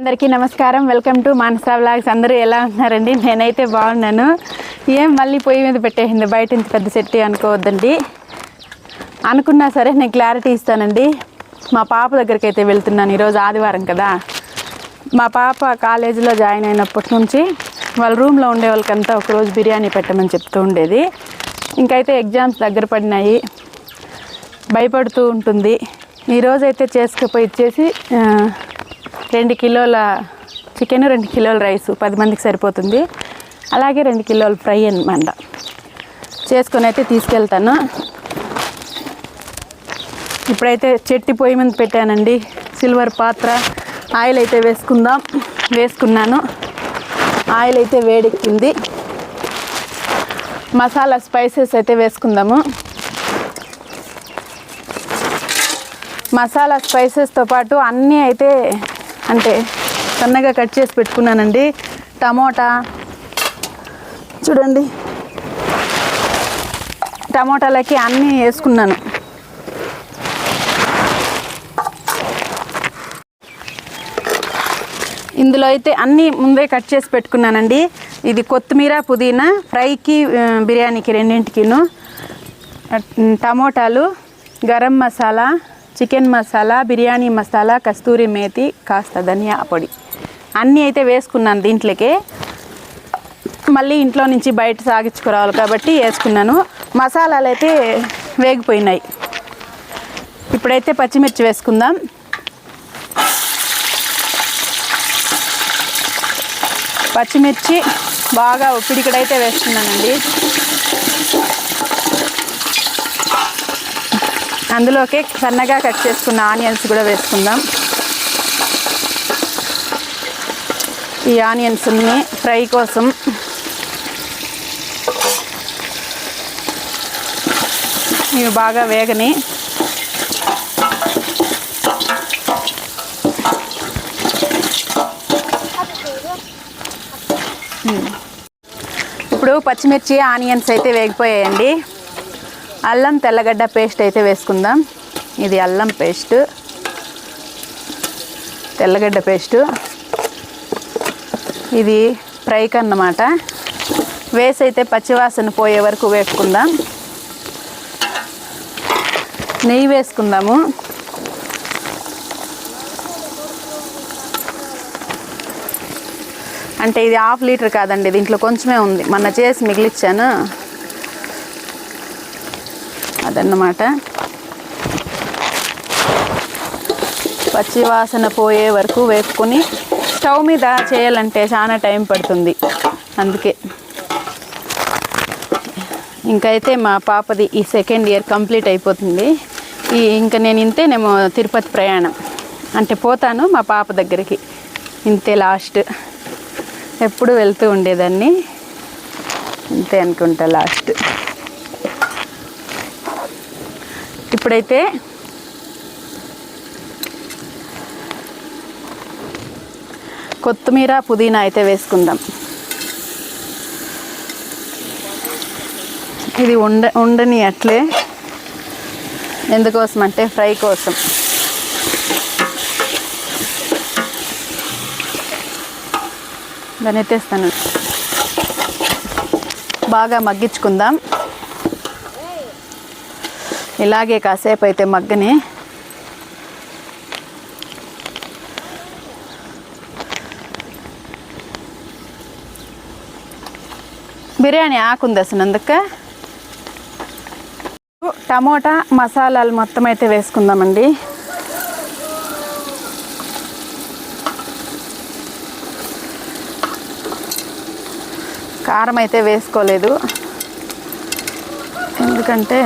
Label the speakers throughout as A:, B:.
A: అందరికీ నమస్కారం welcome to Manasa blogs అందరూ ఎలా ఉన్నారండి నేనైతే బాగున్నాను ఏం మళ్ళీ పొయ్యి మీద పెట్టేసింది బయట నుంచి పెద్ద చెట్టు అనుకోవద్దండి అనుకున్నా సరే నేను క్లారిటీ ఇస్తానండి మా పాప దగ్గరికి అయితే వెళ్తున్నాను ఈరోజు ఆదివారం కదా మా పాప కాలేజీలో జాయిన్ అయినప్పటి నుంచి వాళ్ళ రూమ్లో ఉండే వాళ్ళకంతా ఒకరోజు బిర్యానీ పెట్టమని చెప్తూ ఉండేది ఇంకైతే ఎగ్జామ్స్ దగ్గర పడినాయి భయపడుతూ ఉంటుంది ఈరోజైతే చేసుకుపోయి ఇచ్చేసి రెండు కిలోల చికెన్ రెండు కిలోల రైస్ పది మందికి సరిపోతుంది అలాగే రెండు కిలోల ఫ్రై అనమాట చేసుకొని అయితే తీసుకెళ్తాను ఇప్పుడైతే చెట్టి పొయ్యి మీద పెట్టానండి సిల్వర్ పాత్ర ఆయిల్ అయితే వేసుకుందాం వేసుకున్నాను ఆయిల్ అయితే వేడెక్కింది మసాలా స్పైసెస్ అయితే వేసుకుందాము మసాలా స్పైసెస్తో పాటు అన్నీ అయితే అంటే సన్నగా కట్ చేసి పెట్టుకున్నానండి టమోటా చూడండి టమోటాలకి అన్నీ వేసుకున్నాను ఇందులో అయితే అన్నీ ముందే కట్ చేసి పెట్టుకున్నానండి ఇది కొత్తిమీర పుదీనా ఫ్రైకి బిర్యానీకి రెండింటికిను టమోటాలు గరం మసాలా చికెన్ మసాలా బిర్యానీ మసాలా కస్తూరి మేతి కాస్త ధనియా పొడి అన్నీ అయితే వేసుకున్నాను దీంట్లోకి మళ్ళీ ఇంట్లో నుంచి బయట సాగించుకురావాలి కాబట్టి వేసుకున్నాను మసాలాలు అయితే వేగిపోయినాయి ఇప్పుడైతే పచ్చిమిర్చి వేసుకుందాం పచ్చిమిర్చి బాగా ఉప్పిడికడైతే వేస్తున్నానండి అందులోకి సన్నగా కట్ చేసుకున్న ఆనియన్స్ కూడా వేసుకుందాం ఈ ఆనియన్స్ని ఫ్రై కోసం ఇవి బాగా వేగని hmm. ఇప్పుడు పచ్చిమిర్చి ఆనియన్స్ అయితే వేగిపోయాయండి అల్లం తెల్లగడ్డ పేస్ట్ అయితే వేసుకుందాం ఇది అల్లం పేస్ట్ తెల్లగడ్డ పేస్టు ఇది ఫ్రైకి అన్నమాట వేసి అయితే పచ్చివాసన పోయే వరకు వేసుకుందాం నెయ్యి వేసుకుందాము అంటే ఇది హాఫ్ లీటర్ కాదండి దీంట్లో కొంచెమే ఉంది మొన్న చేసి మిగిలిచ్చాను అదన్నమాట పచ్చి వాసన పోయే వరకు వేసుకొని స్టవ్ మీద చేయాలంటే చాలా టైం పడుతుంది అందుకే ఇంకైతే మా పాపది ఈ సెకండ్ ఇయర్ కంప్లీట్ అయిపోతుంది ఈ ఇంకా నేను ఇంతేనేమో తిరుపతి ప్రయాణం అంటే పోతాను మా పాప దగ్గరికి ఇంతే లాస్ట్ ఎప్పుడు వెళ్తూ ఉండేదాన్ని ఇంతే అనుకుంటా లాస్ట్ ఇప్పుడైతే కొత్తిమీర పుదీనా అయితే వేసుకుందాం ఇది ఉండ ఉండని అట్లే ఎందుకోసం అంటే ఫ్రై కోసం దాన్ని ఎత్తేస్తాను బాగా మగ్గించుకుందాం ఇలాగే కాసేపు అయితే మగ్గని బిర్యానీ ఆకుంది అసనందుక టమోటా మసాలాలు మొత్తం అయితే వేసుకుందామండి కారం అయితే వేసుకోలేదు ఎందుకంటే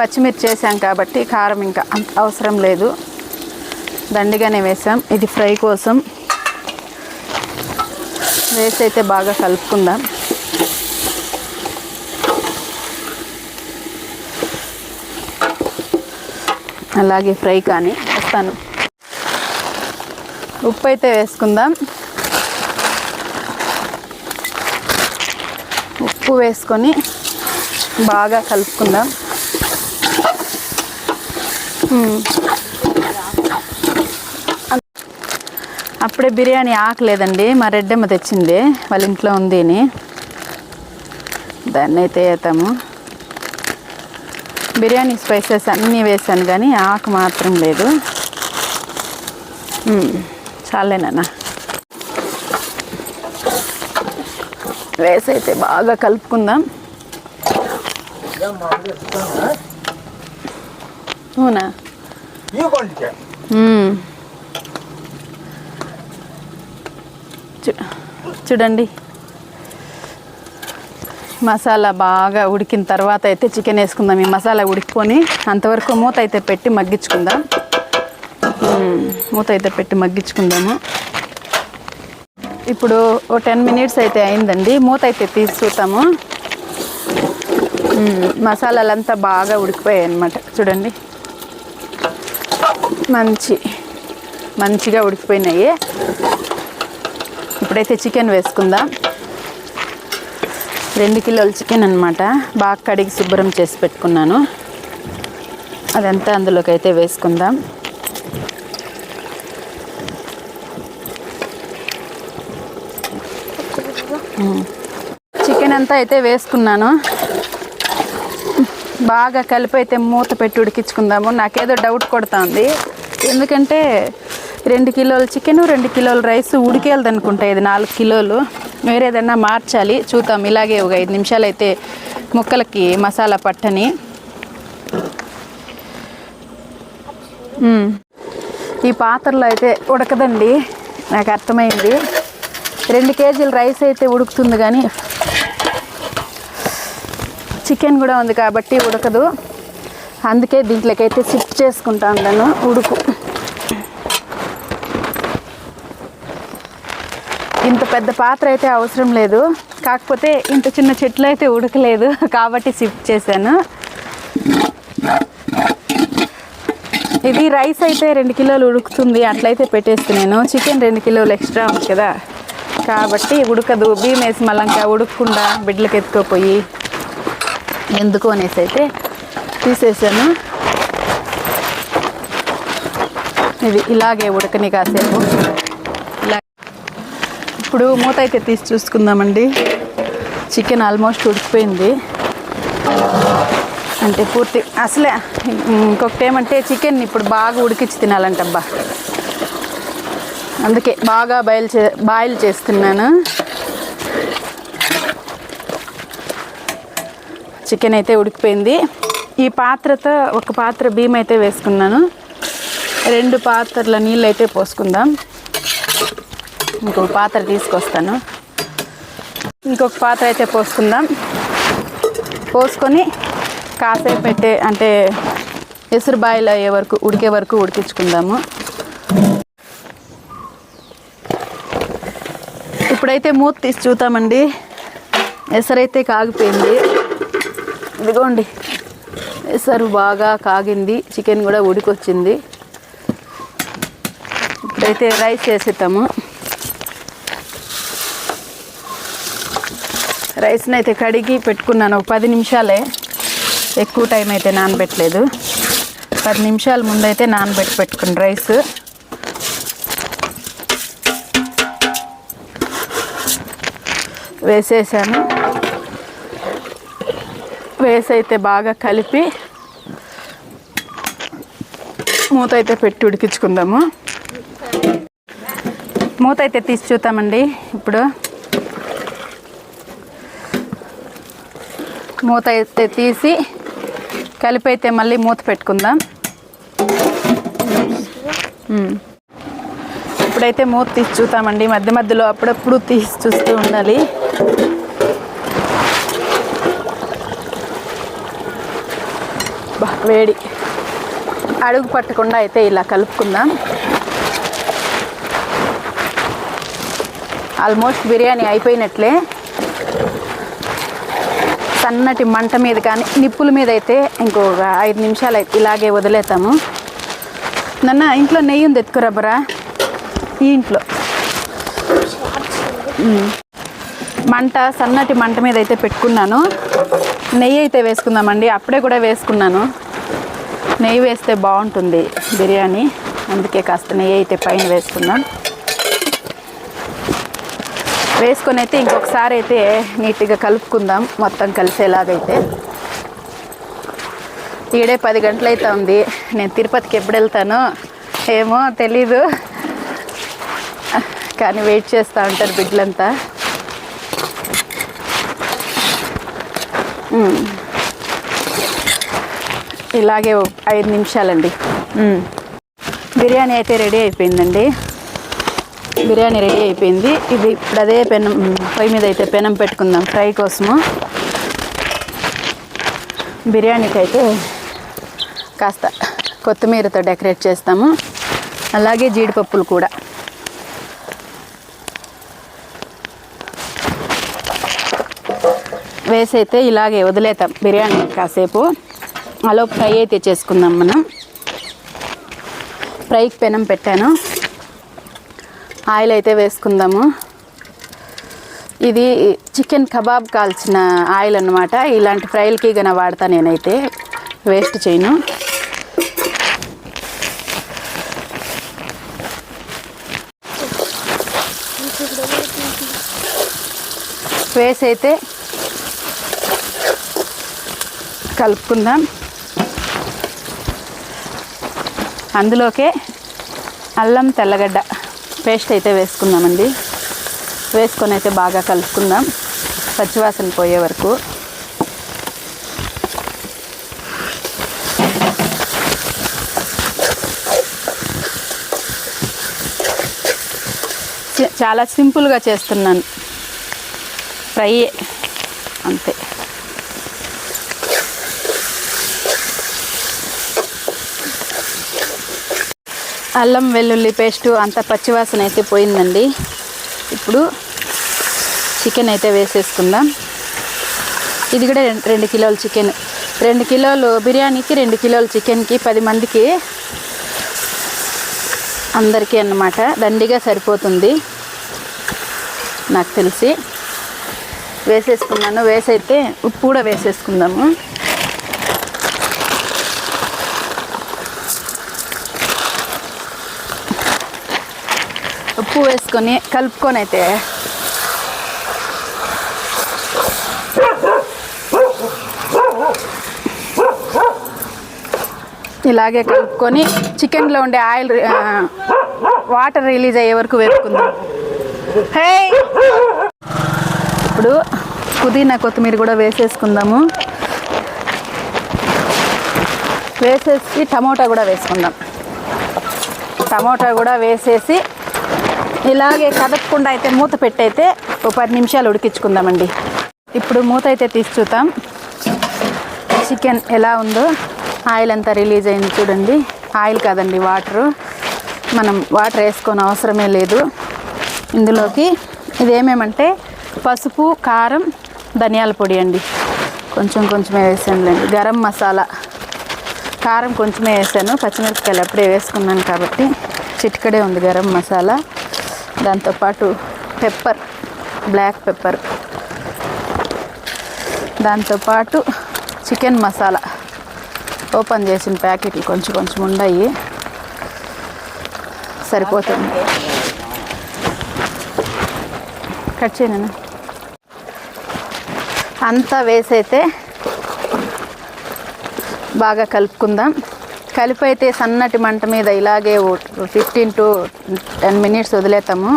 A: పచ్చిమిర్చి వేసాం కాబట్టి కారం ఇంకా అవసరం లేదు దండిగానే వేసాం ఇది ఫ్రై కోసం వేసి అయితే బాగా కలుపుకుందాం అలాగే ఫ్రై కానీ వస్తాను ఉప్పు అయితే వేసుకుందాం ఉప్పు వేసుకొని బాగా కలుపుకుందాం అప్పుడే బిర్యానీ ఆకలేదండి మా రెడ్డమ్మ తెచ్చింది వాళ్ళ ఇంట్లో ఉంది అని దాన్ని అయితే వేతాము బిర్యానీ స్పైసెస్ అన్నీ వేసాను కానీ ఆకు మాత్రం లేదు చాలేనా రైస్ అయితే బాగా కలుపుకుందాం అవునా చూడండి మసాలా బాగా ఉడికిన తర్వాత అయితే చికెన్ వేసుకుందాం ఈ మసాలా ఉడికిపోని అంతవరకు మూత అయితే పెట్టి మగ్గించుకుందాం మూత అయితే పెట్టి మగ్గించుకుందాము ఇప్పుడు ఓ టెన్ మినిట్స్ అయితే అయిందండి మూత అయితే తీసి చూస్తాము మసాలాలంతా బాగా ఉడికిపోయాయి అన్నమాట చూడండి మంచి మంచిగా ఉడికిపోయినాయి ఇప్పుడైతే చికెన్ వేసుకుందాం రెండు కిలోల చికెన్ అనమాట బాగా కడిగి శుభ్రం చేసి పెట్టుకున్నాను అదంతా అందులోకి అయితే వేసుకుందాం చికెన్ అంతా అయితే వేసుకున్నాను బాగా కలిపి అయితే మూత పెట్టి ఉడికించుకుందాము నాకేదో డౌట్ కొడుతుంది ఎందుకంటే రెండు కిలోలు చికెన్ రెండు కిలోలు రైస్ ఉడికేయాలి ఇది నాలుగు కిలోలు వేరేదన్నా మార్చాలి చూద్దాం ఇలాగే ఒక ఐదు నిమిషాలు అయితే ముక్కలకి మసాలా పట్టని ఈ పాత్రలో అయితే ఉడకదండి నాకు అర్థమైంది రెండు కేజీలు రైస్ అయితే ఉడుకుతుంది కానీ చికెన్ కూడా ఉంది కాబట్టి ఉడకదు అందుకే అయితే సిప్ చేసుకుంటా ఉంటాను ఉడుకు ఇంత పెద్ద పాత్ర అయితే అవసరం లేదు కాకపోతే ఇంత చిన్న చెట్లు అయితే ఉడకలేదు కాబట్టి షిఫ్ట్ చేశాను ఇది రైస్ అయితే రెండు కిలోలు ఉడుకుతుంది అట్లయితే నేను చికెన్ రెండు కిలోలు ఎక్స్ట్రా ఉంది కదా కాబట్టి ఉడకదు బియ్యం వేసి మళ్ళంకా ఉడకకుండా బిడ్డలకి ఎత్తుకోపోయి ఎందుకు అనేసి అయితే తీసేసాను ఇది ఇలాగే ఉడకని కాసేపు ఇప్పుడు మూత అయితే తీసి చూసుకుందామండి చికెన్ ఆల్మోస్ట్ ఉడికిపోయింది అంటే పూర్తి అసలే ఇంకొకటి ఏమంటే చికెన్ ఇప్పుడు బాగా ఉడికించి తినాలంటబ్బా అందుకే బాగా బాయిల్ చే బాయిల్ చేస్తున్నాను చికెన్ అయితే ఉడికిపోయింది ఈ పాత్రతో ఒక పాత్ర బియ్యం అయితే వేసుకున్నాను రెండు పాత్రల నీళ్ళు అయితే పోసుకుందాం ఇంకొక పాత్ర తీసుకొస్తాను ఇంకొక పాత్ర అయితే పోసుకుందాం పోసుకొని కాసేపు పెట్టే అంటే ఎసురు బాయిల్ అయ్యే వరకు ఉడికే వరకు ఉడికించుకుందాము ఇప్పుడైతే మూత తీసి చూద్దామండి ఎసరైతే కాగిపోయింది ఇదిగోండి ఎసరు బాగా కాగింది చికెన్ కూడా ఉడికొచ్చింది ఇప్పుడైతే రైస్ చేసేద్దాము రైస్ని అయితే కడిగి పెట్టుకున్నాను ఒక పది నిమిషాలే ఎక్కువ టైం అయితే నానబెట్టలేదు పది నిమిషాల ముందైతే నానబెట్టి పెట్టుకుని రైస్ వేసేసాను వేసి అయితే బాగా కలిపి మూత అయితే పెట్టి ఉడికించుకుందాము మూత అయితే తీసి చూద్దామండి ఇప్పుడు మూత అయితే తీసి కలిపి అయితే మళ్ళీ మూత పెట్టుకుందాం ఇప్పుడైతే మూత తీసి చూద్దామండి మధ్య మధ్యలో అప్పుడప్పుడు తీసి చూస్తూ ఉండాలి వేడి అడుగు పట్టకుండా అయితే ఇలా కలుపుకుందాం ఆల్మోస్ట్ బిర్యానీ అయిపోయినట్లే సన్నటి మంట మీద కానీ నిప్పుల మీద అయితే ఇంకొక ఐదు నిమిషాలు ఇలాగే వదిలేతాము నన్న ఇంట్లో నెయ్యి ఉంది ఎత్తుకురాబరా ఈ ఇంట్లో మంట సన్నటి మంట మీద అయితే పెట్టుకున్నాను నెయ్యి అయితే వేసుకుందామండి అప్పుడే కూడా వేసుకున్నాను నెయ్యి వేస్తే బాగుంటుంది బిర్యానీ అందుకే కాస్త నెయ్యి అయితే పైన వేసుకుందాం వేసుకొని అయితే ఇంకొకసారి అయితే నీట్గా కలుపుకుందాం మొత్తం కలిసేలాగైతే ఈడే పది గంటలైతే ఉంది నేను తిరుపతికి ఎప్పుడు వెళ్తానో ఏమో తెలీదు కానీ వెయిట్ చేస్తూ ఉంటారు బిడ్డలంతా ఇలాగే ఐదు నిమిషాలండి బిర్యానీ అయితే రెడీ అయిపోయిందండి బిర్యానీ రెడీ అయిపోయింది ఇది ఇప్పుడు అదే పెనం పొయ్యి మీద అయితే పెనం పెట్టుకుందాం ఫ్రై కోసము బిర్యానీకి అయితే కాస్త కొత్తిమీరతో డెకరేట్ చేస్తాము అలాగే జీడిపప్పులు కూడా వేసైతే ఇలాగే వదిలేతాం బిర్యానీ కాసేపు అలా ఫ్రై అయితే చేసుకుందాం మనం ఫ్రైకి పెనం పెట్టాను ఆయిల్ అయితే వేసుకుందాము ఇది చికెన్ కబాబ్ కాల్చిన ఆయిల్ అనమాట ఇలాంటి ఫ్రైలకి గన వాడతా నేనైతే వేస్ట్ చేయను వేసి అయితే కలుపుకుందాం అందులోకే అల్లం తెల్లగడ్డ పేస్ట్ అయితే వేసుకుందామండి వేసుకొని అయితే బాగా కలుపుకుందాం పచ్చివాసన పోయే వరకు చాలా సింపుల్గా చేస్తున్నాను ఫ్రై అంతే అల్లం వెల్లుల్లి పేస్టు అంత పచ్చివాసన అయితే పోయిందండి ఇప్పుడు చికెన్ అయితే వేసేసుకుందాం ఇది కూడా రెండు కిలోల చికెన్ రెండు కిలోలు బిర్యానీకి రెండు కిలోల చికెన్కి పది మందికి అందరికీ అన్నమాట దండిగా సరిపోతుంది నాకు తెలిసి వేసేసుకున్నాను వేసైతే ఉప్పు కూడా వేసేసుకుందాము ఉప్పు వేసుకొని కలుపుకొని అయితే ఇలాగే కలుపుకొని చికెన్లో ఉండే ఆయిల్ వాటర్ రిలీజ్ అయ్యే వరకు వేసుకుందాం హే ఇప్పుడు పుదీనా కొత్తిమీర కూడా వేసేసుకుందాము వేసేసి టమోటా కూడా వేసుకుందాం టమోటా కూడా వేసేసి ఇలాగే కదపకుండా అయితే మూత పెట్టయితే ఒక పది నిమిషాలు ఉడికించుకుందామండి ఇప్పుడు మూత అయితే తీసి చూద్దాం చికెన్ ఎలా ఉందో ఆయిల్ అంతా రిలీజ్ అయింది చూడండి ఆయిల్ కాదండి వాటరు మనం వాటర్ వేసుకొని అవసరమే లేదు ఇందులోకి ఇదేమేమంటే పసుపు కారం ధనియాల పొడి అండి కొంచెం కొంచెమే వేసానులేండి గరం మసాలా కారం కొంచెమే వేసాను పచ్చిమిరపకాయలు అప్పుడే వేసుకున్నాను కాబట్టి చిటికడే ఉంది గరం మసాలా దాంతోపాటు పెప్పర్ బ్లాక్ పెప్పర్ దాంతోపాటు చికెన్ మసాలా ఓపెన్ చేసిన ప్యాకెట్లు కొంచెం కొంచెం ఉన్నాయి సరిపోతుంది కట్ చేయను అంతా వేసైతే బాగా కలుపుకుందాం కలిపి అయితే సన్నటి మంట మీద ఇలాగే ఫిఫ్టీన్ టు టెన్ మినిట్స్ వదిలేతాము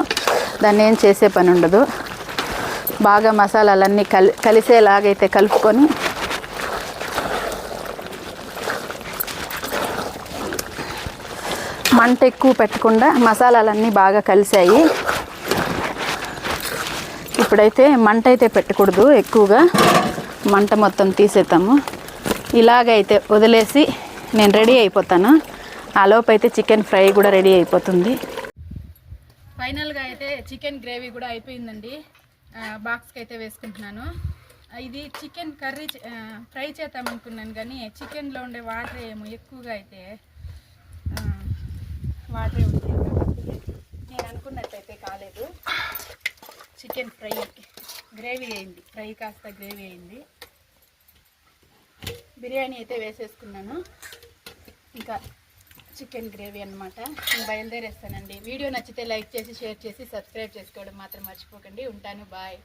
A: దాన్ని ఏం చేసే పని ఉండదు బాగా మసాలాలన్నీ కలి కలిసేలాగైతే కలుపుకొని మంట ఎక్కువ పెట్టకుండా మసాలాలన్నీ బాగా కలిసాయి ఇప్పుడైతే మంట అయితే పెట్టకూడదు ఎక్కువగా మంట మొత్తం తీసేద్దాము ఇలాగైతే వదిలేసి నేను రెడీ అయిపోతాను ఆలోపు అయితే చికెన్ ఫ్రై కూడా రెడీ అయిపోతుంది ఫైనల్గా అయితే చికెన్ గ్రేవీ కూడా అయిపోయిందండి బాక్స్కి అయితే వేసుకుంటున్నాను ఇది చికెన్ కర్రీ ఫ్రై చేద్దాం అనుకున్నాను కానీ చికెన్లో ఉండే వాటర్ ఏమో ఎక్కువగా అయితే వాటర్ నేను అనుకున్నట్టయితే కాలేదు చికెన్ ఫ్రై గ్రేవీ అయింది ఫ్రై కాస్త గ్రేవీ అయింది బిర్యానీ అయితే వేసేసుకున్నాను ఇంకా చికెన్ గ్రేవీ అనమాట నేను బయలుదేరేస్తానండి వీడియో నచ్చితే లైక్ చేసి షేర్ చేసి సబ్స్క్రైబ్ చేసుకోవడం మాత్రం మర్చిపోకండి ఉంటాను బాయ్